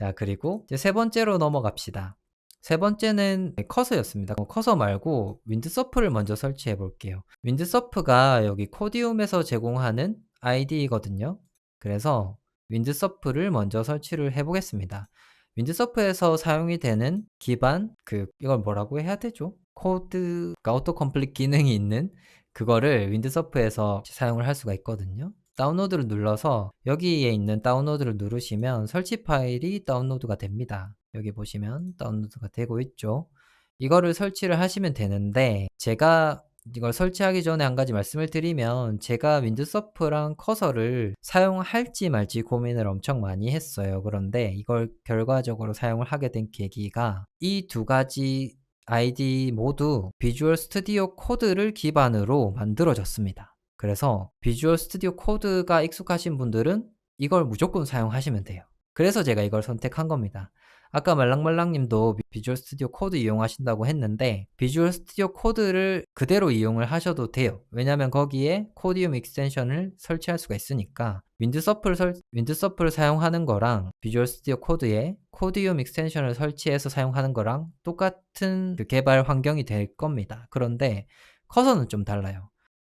자, 그리고 이제 세 번째로 넘어갑시다. 세 번째는 커서였습니다. 커서 말고 윈드서프를 먼저 설치해 볼게요. 윈드서프가 여기 코디움에서 제공하는 ID거든요. 그래서 윈드서프를 먼저 설치를 해 보겠습니다. 윈드서프에서 사용이 되는 기반 그 이걸 뭐라고 해야 되죠? 코드가 오토 컴플릿 기능이 있는 그거를 윈드서프에서 사용을 할 수가 있거든요. 다운로드를 눌러서 여기에 있는 다운로드를 누르시면 설치 파일이 다운로드가 됩니다. 여기 보시면 다운로드가 되고 있죠. 이거를 설치를 하시면 되는데 제가 이걸 설치하기 전에 한 가지 말씀을 드리면 제가 윈드서프랑 커서를 사용할지 말지 고민을 엄청 많이 했어요. 그런데 이걸 결과적으로 사용을 하게 된 계기가 이 두 가지 아이디 모두 비주얼 스튜디오 코드를 기반으로 만들어졌습니다. 그래서 비주얼 스튜디오 코드가 익숙하신 분들은 이걸 무조건 사용하시면 돼요. 그래서 제가 이걸 선택한 겁니다. 아까 말랑말랑님도 비주얼 스튜디오 코드 이용하신다고 했는데 비주얼 스튜디오 코드를 그대로 이용을 하셔도 돼요. 왜냐하면 거기에 코디움 익스텐션을 설치할 수가 있으니까 윈드서프를, 설, 윈드서프를 사용하는 거랑 비주얼 스튜디오 코드에 코디움 익스텐션을 설치해서 사용하는 거랑 똑같은 그 개발 환경이 될 겁니다. 그런데 커서는 좀 달라요.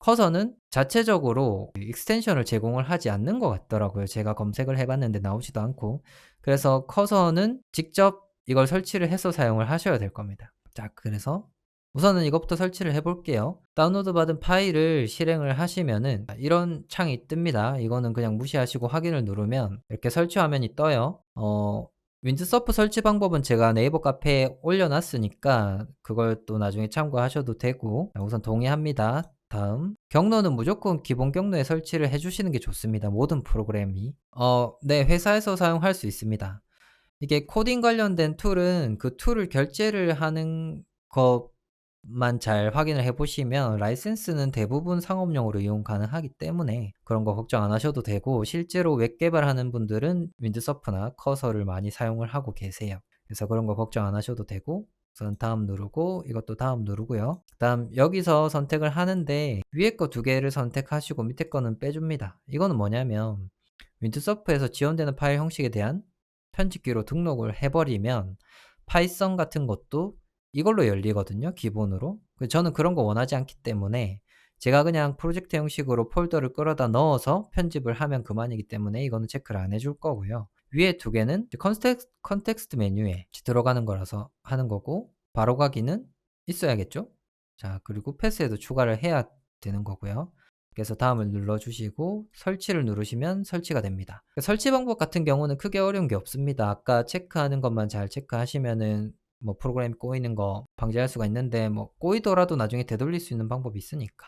커서는 자체적으로 익스텐션을 제공을 하지 않는 것 같더라고요. 제가 검색을 해봤는데 나오지도 않고. 그래서 커서는 직접 이걸 설치를 해서 사용을 하셔야 될 겁니다. 자, 그래서 우선은 이것부터 설치를 해볼게요. 다운로드 받은 파일을 실행을 하시면은 이런 창이 뜹니다. 이거는 그냥 무시하시고 확인을 누르면 이렇게 설치 화면이 떠요. 어, 윈드서프 설치 방법은 제가 네이버 카페에 올려놨으니까 그걸 또 나중에 참고하셔도 되고 우선 동의합니다. 다음 경로는 무조건 기본 경로에 설치를 해주시는 게 좋습니다. 모든 프로그램이 어, 네 회사에서 사용할 수 있습니다. 이게 코딩 관련된 툴은 그 툴을 결제를 하는 것만 잘 확인을 해보시면 라이센스는 대부분 상업용으로 이용 가능하기 때문에 그런 거 걱정 안 하셔도 되고 실제로 웹 개발하는 분들은 윈드서프나 커서를 많이 사용을 하고 계세요. 그래서 그런 거 걱정 안 하셔도 되고 우선 다음 누르고 이것도 다음 누르고요. 다음 여기서 선택을 하는데 위에 거 두 개를 선택하시고 밑에 거는 빼줍니다. 이거는 뭐냐면 윈드서프에서 지원되는 파일 형식에 대한 편집기로 등록을 해버리면 파이썬 같은 것도 이걸로 열리거든요. 기본으로. 저는 그런 거 원하지 않기 때문에 제가 그냥 프로젝트 형식으로 폴더를 끌어다 넣어서 편집을 하면 그만이기 때문에 이거는 체크를 안 해줄 거고요. 위에 두 개는 컨텍스트, 컨텍스트 메뉴에 들어가는 거라서 하는 거고 바로 가기는 있어야겠죠? 자 그리고 패스에도 추가를 해야 되는 거고요. 그래서 다음을 눌러주시고 설치를 누르시면 설치가 됩니다. 설치 방법 같은 경우는 크게 어려운 게 없습니다. 아까 체크하는 것만 잘 체크하시면은 뭐 프로그램 꼬이는 거 방지할 수가 있는데 뭐 꼬이더라도 나중에 되돌릴 수 있는 방법이 있으니까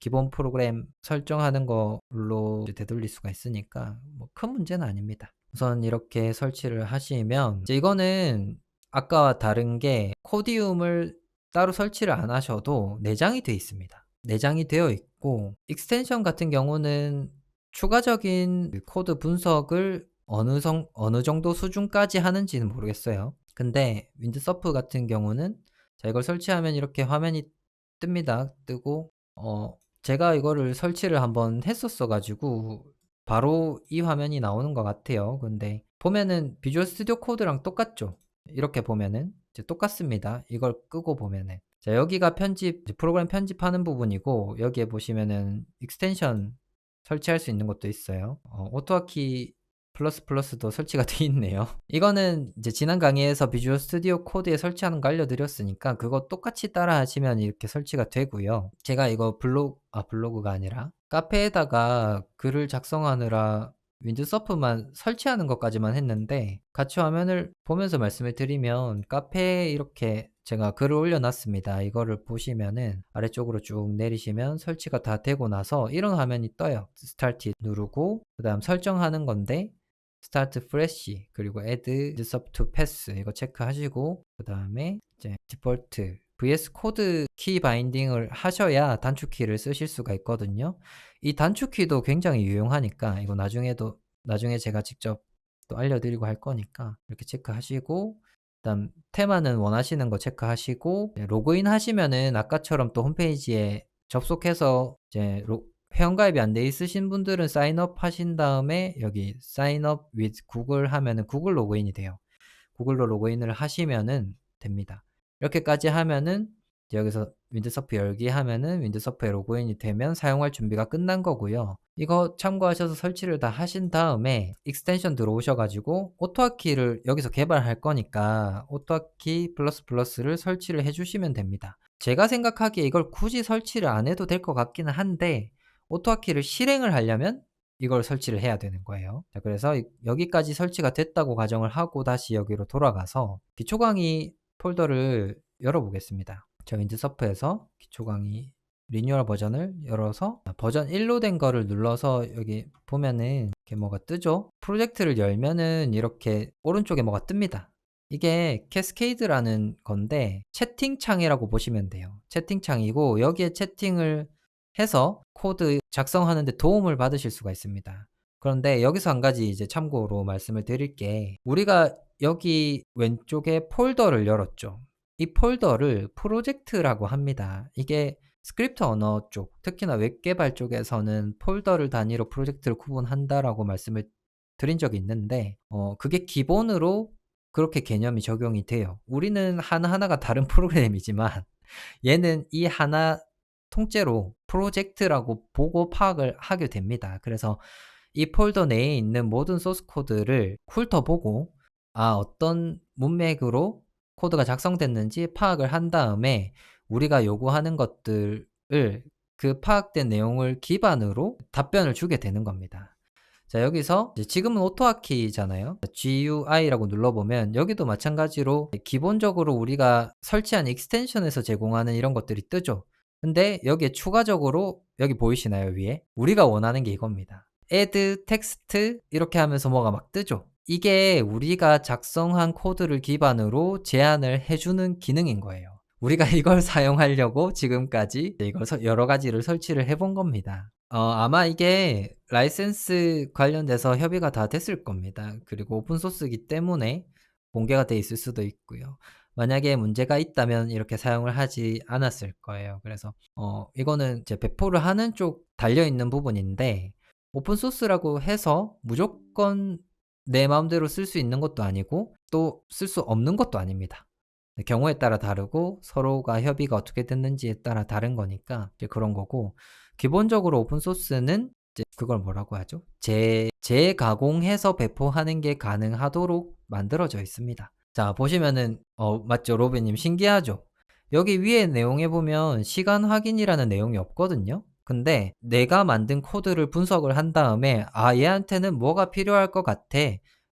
기본 프로그램 설정하는 걸로 되돌릴 수가 있으니까 뭐 큰 문제는 아닙니다. 우선 이렇게 설치를 하시면 이제 이거는 아까와 다른 게 코디움을 따로 설치를 안 하셔도 내장이 되어 있습니다. 내장이 되어 있고 익스텐션 같은 경우는 추가적인 코드 분석을 어느, 성, 어느 정도 수준까지 하는지는 모르겠어요. 근데 윈드서프 같은 경우는 자 이걸 설치하면 이렇게 화면이 뜹니다. 뜨고 어 제가 이거를 설치를 한번 했었어 가지고 바로 이 화면이 나오는 것 같아요. 근데 보면은 비주얼 스튜디오 코드랑 똑같죠? 이렇게 보면은 이제 똑같습니다. 이걸 끄고 보면은 자 여기가 편집 프로그램 편집하는 부분이고 여기에 보시면은 익스텐션 설치할 수 있는 것도 있어요. 어, 오토하키 플러스 플러스도 설치가 돼 있네요. 이거는 이제 지난 강의에서 비주얼 스튜디오 코드에 설치하는 거 알려드렸으니까 그거 똑같이 따라 하시면 이렇게 설치가 되고요. 제가 이거 블로그, 아, 블로그가 아니라 카페에다가 글을 작성하느라 윈드서프만 설치하는 것까지만 했는데 같이 화면을 보면서 말씀을 드리면 카페에 이렇게 제가 글을 올려놨습니다. 이거를 보시면은 아래쪽으로 쭉 내리시면 설치가 다 되고 나서 이런 화면이 떠요. 스타트 누르고 그 다음 설정하는 건데 스타트 프레시 그리고 add sub to pass 이거 체크하시고 그 다음에 이제 디폴트 vs 코드 키 바인딩을 하셔야 단축키를 쓰실 수가 있거든요. 이 단축키도 굉장히 유용하니까 이거 나중에도 나중에 제가 직접 또 알려드리고 할 거니까 이렇게 체크하시고 그다음 테마는 원하시는 거 체크하시고 로그인 하시면은 아까처럼 또 홈페이지에 접속해서 이제 로, 회원가입이 안 돼 있으신 분들은 사인업 하신 다음에 여기 사인업 with 구글 하면은 구글 로그인이 돼요. 구글로 로그인을 하시면은 됩니다. 이렇게까지 하면은 여기서 윈드서프 열기 하면은 윈드서프에 로그인이 되면 사용할 준비가 끝난 거고요. 이거 참고하셔서 설치를 다 하신 다음에 익스텐션 들어오셔가지고 오토하키를 여기서 개발할 거니까 오토하키 플러스 플러스를 설치를 해주시면 됩니다. 제가 생각하기에 이걸 굳이 설치를 안 해도 될 것 같기는 한데 오토하키를 실행을 하려면 이걸 설치를 해야 되는 거예요. 자, 그래서 이- 여기까지 설치가 됐다고 가정을 하고 다시 여기로 돌아가서 기초 강의 폴더를 열어보겠습니다. 저 윈드서프에서 기초 강의 리뉴얼 버전을 열어서 버전 1로 된 거를 눌러서 여기 보면은 이렇게 뭐가 뜨죠? 프로젝트를 열면은 이렇게 오른쪽에 뭐가 뜹니다. 이게 캐스케이드라는 건데 채팅창이라고 보시면 돼요. 채팅창이고 여기에 채팅을 해서 코드 작성하는데 도움을 받으실 수가 있습니다. 그런데 여기서 한 가지 이제 참고로 말씀을 드릴 게 우리가 여기 왼쪽에 폴더를 열었죠. 이 폴더를 프로젝트라고 합니다. 이게 스크립트 언어 쪽, 특히나 웹 개발 쪽에서는 폴더를 단위로 프로젝트를 구분한다라고 말씀을 드린 적이 있는데 어, 그게 기본으로 그렇게 개념이 적용이 돼요. 우리는 하나하나가 다른 프로그램이지만 얘는 이 하나 통째로 프로젝트라고 보고 파악을 하게 됩니다. 그래서 이 폴더 내에 있는 모든 소스 코드를 훑어보고 아 어떤 문맥으로 코드가 작성됐는지 파악을 한 다음에 우리가 요구하는 것들을 그 파악된 내용을 기반으로 답변을 주게 되는 겁니다. 자 여기서 지금은 오토하키잖아요. GUI라고 눌러보면 여기도 마찬가지로 기본적으로 우리가 설치한 익스텐션에서 제공하는 이런 것들이 뜨죠. 근데 여기에 추가적으로 여기 보이시나요 위에? 우리가 원하는 게 이겁니다. add text 이렇게 하면서 뭐가 막 뜨죠 이게 우리가 작성한 코드를 기반으로 제안을 해주는 기능인 거예요 우리가 이걸 사용하려고 지금까지 이걸 서- 여러 가지를 설치를 해본 겁니다. 어, 아마 이게 라이센스 관련돼서 협의가 다 됐을 겁니다. 그리고 오픈소스이기 때문에 공개가 돼 있을 수도 있고요. 만약에 문제가 있다면 이렇게 사용을 하지 않았을 거예요. 그래서 어, 이거는 이제 배포를 하는 쪽 달려 있는 부분인데 오픈소스라고 해서 무조건 내 마음대로 쓸 수 있는 것도 아니고 또 쓸 수 없는 것도 아닙니다. 네, 경우에 따라 다르고 서로가 협의가 어떻게 됐는지에 따라 다른 거니까 이제 그런 거고 기본적으로 오픈 소스는 이제 그걸 뭐라고 하죠? 재 재가공해서 배포하는 게 가능하도록 만들어져 있습니다. 자 보시면은 어 맞죠 로빈님 신기하죠? 여기 위에 내용에 보면 시간 확인이라는 내용이 없거든요. 근데 내가 만든 코드를 분석을 한 다음에 아 얘한테는 뭐가 필요할 것 같아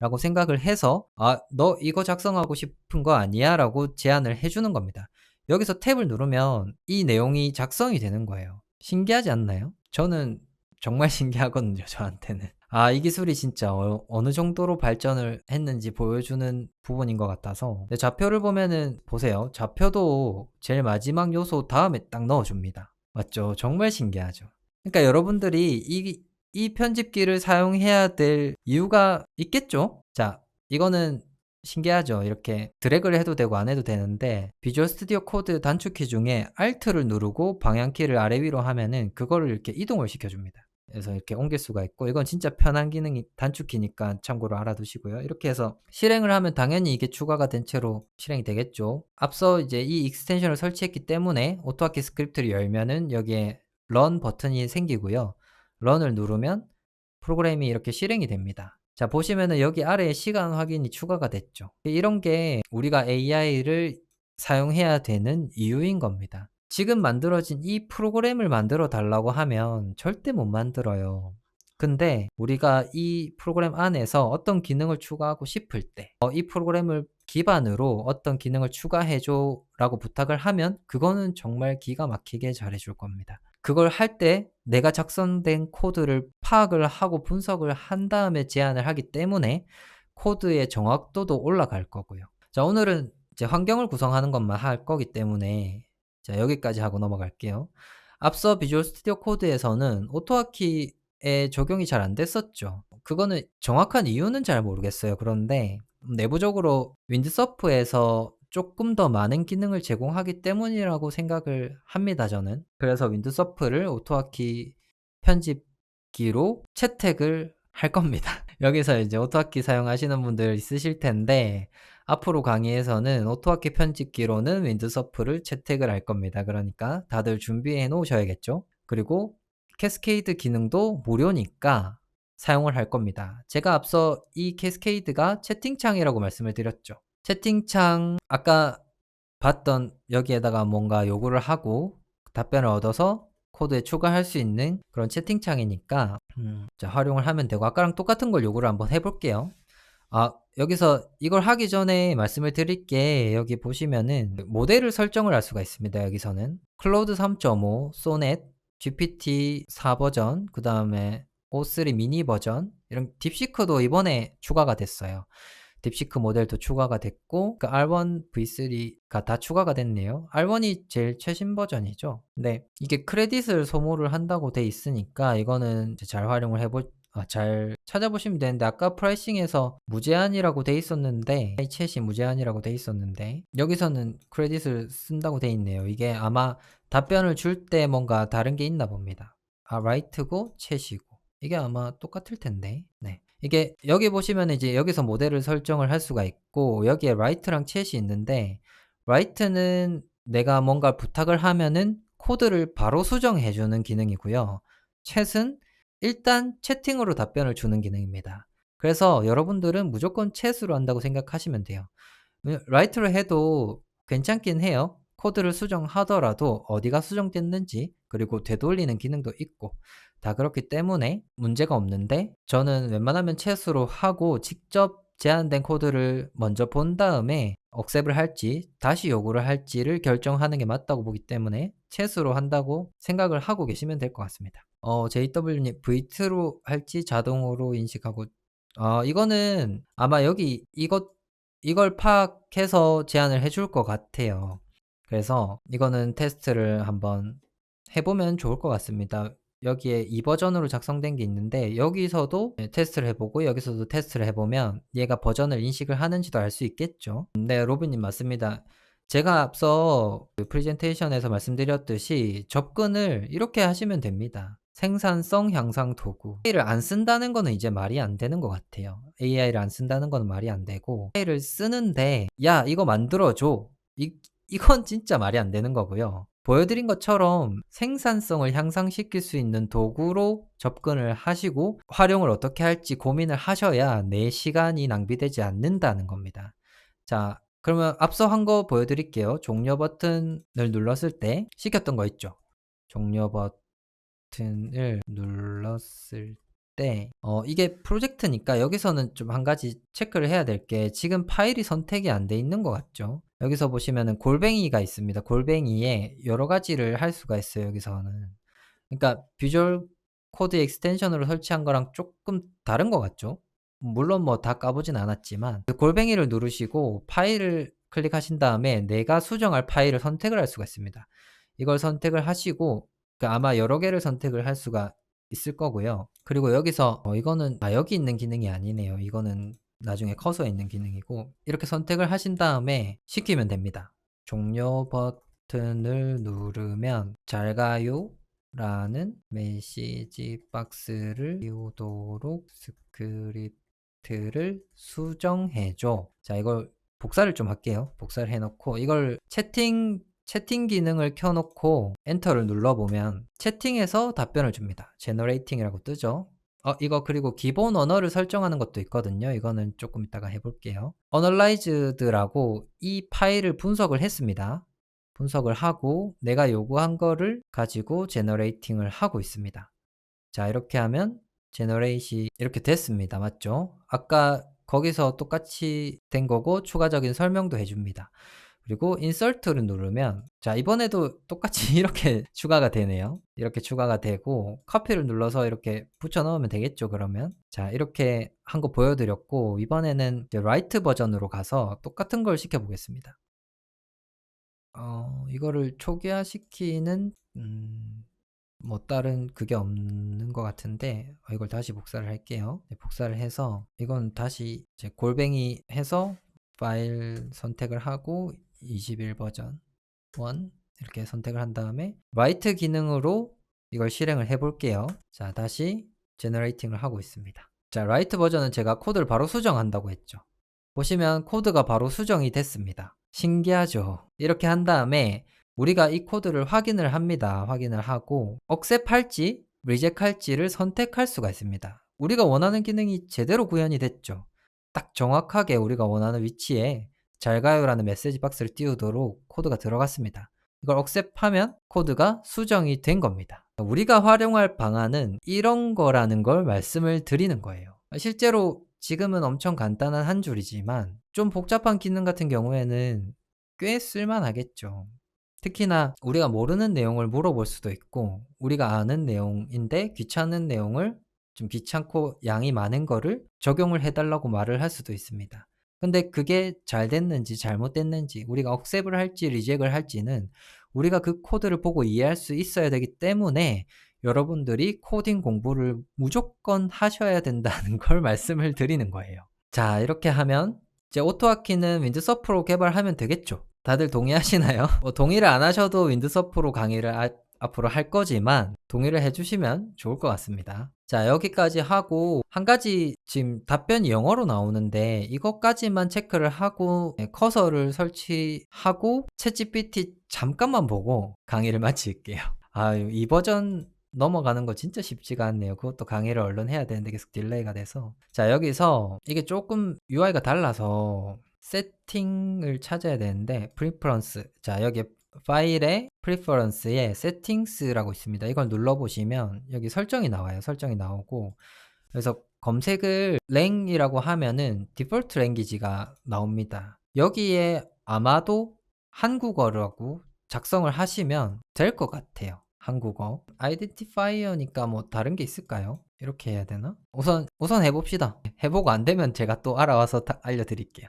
라고 생각을 해서 아 너 이거 작성하고 싶은 거 아니야? 라고 제안을 해주는 겁니다. 여기서 탭을 누르면 이 내용이 작성이 되는 거예요. 신기하지 않나요? 저는 정말 신기하거든요, 저한테는. 아, 이 기술이 진짜 어, 느 정도로 발전을 했는지 보여주는 부분인 것 같아서. 근데 좌표를 보면은, 보세요. 좌표도 제일 마지막 요소 다음에 딱 넣어줍니다. 맞죠? 정말 신기하죠. 그러니까 여러분들이 이, 이 편집기를 사용해야 될 이유가 있겠죠? 자, 이거는 신기하죠? 이렇게 드래그를 해도 되고 안 해도 되는데 비주얼 스튜디오 코드 단축키 중에 Alt를 누르고 방향키를 아래 위로 하면은 그거를 이렇게 이동을 시켜줍니다. 그래서 이렇게 옮길 수가 있고 이건 진짜 편한 기능이 단축키니까 참고로 알아두시고요. 이렇게 해서 실행을 하면 당연히 이게 추가가 된 채로 실행이 되겠죠. 앞서 이제 이 익스텐션을 설치했기 때문에 오토하키 스크립트를 열면은 여기에 run 버튼이 생기고요. run을 누르면 프로그램이 이렇게 실행이 됩니다. 자, 보시면은 여기 아래에 시간 확인이 추가가 됐죠. 이런 게 우리가 AI를 사용해야 되는 이유인 겁니다. 지금 만들어진 이 프로그램을 만들어 달라고 하면 절대 못 만들어요. 근데 우리가 이 프로그램 안에서 어떤 기능을 추가하고 싶을 때, 어, 이 프로그램을 기반으로 어떤 기능을 추가해줘 라고 부탁을 하면 그거는 정말 기가 막히게 잘해줄 겁니다. 그걸 할 때 내가 작성된 코드를 파악을 하고 분석을 한 다음에 제안을 하기 때문에 코드의 정확도도 올라갈 거고요. 자, 오늘은 이제 환경을 구성하는 것만 할 거기 때문에 자, 여기까지 하고 넘어갈게요. 앞서 비주얼 스튜디오 코드에서는 오토하키에 적용이 잘 안 됐었죠. 그거는 정확한 이유는 잘 모르겠어요. 그런데 내부적으로 윈드서프에서 조금 더 많은 기능을 제공하기 때문이라고 생각을 합니다, 저는. 그래서 윈드서프를 오토하키 편집기로 채택을 할 겁니다. 여기서 이제 오토하키 사용하시는 분들 있으실 텐데 앞으로 강의에서는 오토하키 편집기로는 윈드서프를 채택을 할 겁니다. 그러니까 다들 준비해 놓으셔야겠죠. 그리고 캐스케이드 기능도 무료니까 사용을 할 겁니다. 제가 앞서 이 캐스케이드가 채팅창이라고 말씀을 드렸죠. 채팅창 아까 봤던 여기에다가 뭔가 요구를 하고 답변을 얻어서 코드에 추가할 수 있는 그런 채팅창이니까 음, 자, 활용을 하면 되고 아까랑 똑같은 걸 요구를 한번 해볼게요. 아, 여기서 이걸 하기 전에 말씀을 드릴 게 여기 보시면은 모델을 설정을 할 수가 있습니다. 여기서는 클로드 3.5, 소넷, GPT 4 버전, 그 다음에 O3 미니 버전 이런 딥시크도 이번에 추가가 됐어요. 딥시크 모델도 추가가 됐고 그 R1, V3가 다 추가가 됐네요. R1이 제일 최신 버전이죠. 근데 이게 크레딧을 소모를 한다고 돼 있으니까 이거는 잘 활용을 해볼 아, 잘 찾아보시면 되는데 아까 프라이싱에서 무제한이라고 돼 있었는데 챗이 무제한이라고 돼 있었는데 여기서는 크레딧을 쓴다고 돼 있네요. 이게 아마 답변을 줄 때 뭔가 다른 게 있나 봅니다. 아, 라이트고 챗이고 이게 아마 똑같을 텐데. 네. 이게 여기 보시면 이제 여기서 모델을 설정을 할 수가 있고 여기에 라이트랑 챗이 있는데 라이트는 내가 뭔가 부탁을 하면은 코드를 바로 수정해 주는 기능이고요. 챗은 일단 채팅으로 답변을 주는 기능입니다. 그래서 여러분들은 무조건 챗으로 한다고 생각하시면 돼요. 라이트로 해도 괜찮긴 해요. 코드를 수정하더라도 어디가 수정됐는지 그리고 되돌리는 기능도 있고 다 그렇기 때문에 문제가 없는데 저는 웬만하면 채수로 하고 직접 제한된 코드를 먼저 본 다음에 억셉을 할지 다시 요구를 할지를 결정하는 게 맞다고 보기 때문에 채수로 한다고 생각을 하고 계시면 될 것 같습니다. 어, JW님 V2로 할지 자동으로 인식하고 어, 이거는 아마 여기 이것 이걸 파악해서 제한을 해줄 것 같아요. 그래서 이거는 테스트를 한번 해보면 좋을 것 같습니다. 여기에 이 버전으로 작성된 게 있는데 여기서도 테스트를 해보고 여기서도 테스트를 해보면 얘가 버전을 인식을 하는지도 알 수 있겠죠. 네, 로빈님 맞습니다. 제가 앞서 그 프레젠테이션에서 말씀드렸듯이 접근을 이렇게 하시면 됩니다. 생산성 향상 도구. AI를 안 쓴다는 거는 이제 말이 안 되는 것 같아요. AI를 안 쓴다는 거는 말이 안 되고 AI를 쓰는데 야 이거 만들어줘. 이, 이건 진짜 말이 안 되는 거고요. 보여드린 것처럼 생산성을 향상시킬 수 있는 도구로 접근을 하시고 활용을 어떻게 할지 고민을 하셔야 내 시간이 낭비되지 않는다는 겁니다. 자, 그러면 앞서 한 거 보여드릴게요. 종료 버튼을 눌렀을 때 시켰던 거 있죠. 종료 버튼 을 눌렀을 때 어, 이게 프로젝트니까 여기서는 좀 한 가지 체크를 해야 될 게 지금 파일이 선택이 안 돼 있는 것 같죠. 여기서 보시면은 골뱅이가 있습니다. 골뱅이에 여러 가지를 할 수가 있어요. 여기서는. 그러니까 비주얼 코드 익스텐션으로 설치한 거랑 조금 다른 것 같죠? 물론 뭐 다 까보진 않았지만 그 골뱅이를 누르시고 파일을 클릭하신 다음에 내가 수정할 파일을 선택을 할 수가 있습니다. 이걸 선택을 하시고 그 아마 여러 개를 선택을 할 수가 있을 거고요. 그리고 여기서 어, 이거는 아 여기 있는 기능이 아니네요. 이거는 나중에 커서에 있는 기능이고 이렇게 선택을 하신 다음에 시키면 됩니다. 종료 버튼을 누르면 잘 가요 라는 메시지 박스를 띄우도록 스크립트를 수정해줘. 자, 이걸 복사를 좀 할게요. 복사를 해놓고 이걸 채팅 채팅 기능을 켜놓고 엔터를 눌러보면 채팅에서 답변을 줍니다. 제너레이팅이라고 뜨죠. 어, 이거 그리고 기본 언어를 설정하는 것도 있거든요. 이거는 조금 이따가 해볼게요. 어널라이즈드라고 이 파일을 분석을 했습니다. 분석을 하고 내가 요구한 거를 가지고 제너레이팅을 하고 있습니다. 자, 이렇게 하면 제너레이시 이렇게 됐습니다. 맞죠? 아까 거기서 똑같이 된 거고 추가적인 설명도 해줍니다. 그리고 인설트를 누르면 자 이번에도 똑같이 이렇게 추가가 되네요. 이렇게 추가가 되고 커피를 눌러서 이렇게 붙여 넣으면 되겠죠 그러면? 자 이렇게 한 거 보여드렸고 이번에는 라이트 버전으로 가서 똑같은 걸 시켜 보겠습니다. 어 이거를 초기화 시키는 음, 뭐 다른 그게 없는 것 같은데 어, 이걸 다시 복사를 할게요. 네, 복사를 해서 이건 다시 이제 골뱅이 해서 파일 선택을 하고 21 버전 1 이렇게 선택을 한 다음에 라이트 기능으로 이걸 실행을 해 볼게요. 자, 다시 제너레이팅을 하고 있습니다. 자, 라이트 버전은 제가 코드를 바로 수정한다고 했죠. 보시면 코드가 바로 수정이 됐습니다. 신기하죠? 이렇게 한 다음에 우리가 이 코드를 확인을 합니다. 확인을 하고 억셉할지 리젝할지를 선택할 수가 있습니다. 우리가 원하는 기능이 제대로 구현이 됐죠. 딱 정확하게 우리가 원하는 위치에 잘 가요라는 메시지 박스를 띄우도록 코드가 들어갔습니다. 이걸 억셉하면 코드가 수정이 된 겁니다. 우리가 활용할 방안은 이런 거라는 걸 말씀을 드리는 거예요. 실제로 지금은 엄청 간단한 한 줄이지만 좀 복잡한 기능 같은 경우에는 꽤 쓸만하겠죠. 특히나 우리가 모르는 내용을 물어볼 수도 있고 우리가 아는 내용인데 귀찮은 내용을 좀 귀찮고 양이 많은 거를 적용을 해달라고 말을 할 수도 있습니다. 근데 그게 잘 됐는지 잘못됐는지 우리가 억셉을 할지 리젝을 할지는 우리가 그 코드를 보고 이해할 수 있어야 되기 때문에 여러분들이 코딩 공부를 무조건 하셔야 된다는 걸 말씀을 드리는 거예요. 자, 이렇게 하면 이제 오토아키는 윈드서프로 개발하면 되겠죠. 다들 동의하시나요? 뭐 동의를 안 하셔도 윈드서프로 강의를 아- 앞으로 할 거지만 동의를 해주시면 좋을 것 같습니다. 자, 여기까지 하고 한 가지 지금 답변이 영어로 나오는데 이것까지만 체크를 하고 네, 커서를 설치하고 챗GPT 잠깐만 보고 강의를 마칠게요. 아유, 이 버전 넘어가는 거 진짜 쉽지가 않네요. 그것도 강의를 얼른 해야 되는데 계속 딜레이가 돼서. 자, 여기서 이게 조금 UI가 달라서 세팅을 찾아야 되는데 preference. 자, 여기 파일의 preference에 settings라고 있습니다. 이걸 눌러보시면 여기 설정이 나와요. 설정이 나오고 그래서 검색을 랭이라고 하면은 디폴트 랭귀지가 나옵니다. 여기에 아마도 한국어라고 작성을 하시면 될 것 같아요. 한국어. 아이덴티파이어니까 뭐 다른 게 있을까요? 이렇게 해야 되나? 우선 우선 해봅시다. 해보고 안 되면 제가 또 알아와서 다 알려드릴게요.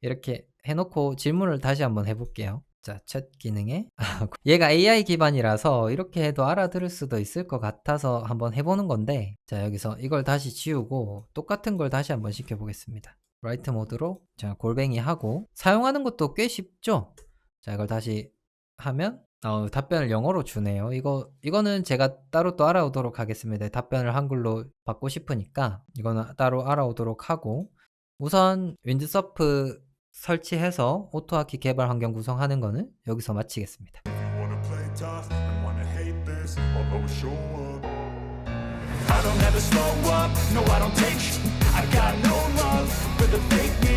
이렇게 해놓고 질문을 다시 한번 해볼게요. 자, 챗 기능에 얘가 AI 기반이라서 이렇게 해도 알아들을 수도 있을 것 같아서 한번 해보는 건데 자, 여기서 이걸 다시 지우고 똑같은 걸 다시 한번 시켜보겠습니다. 라이트 모드로 자, 골뱅이 하고 사용하는 것도 꽤 쉽죠? 자, 이걸 다시 하면 어, 답변을 영어로 주네요. 이거 이거는 제가 따로 또 알아오도록 하겠습니다. 답변을 한글로 받고 싶으니까 이거는 따로 알아오도록 하고 우선 윈드서프 설치해서 오토하키 개발 환경 구성하는 거는 여기서 마치겠습니다. I don't ever slow up, no I don't take I got no love for the fakeness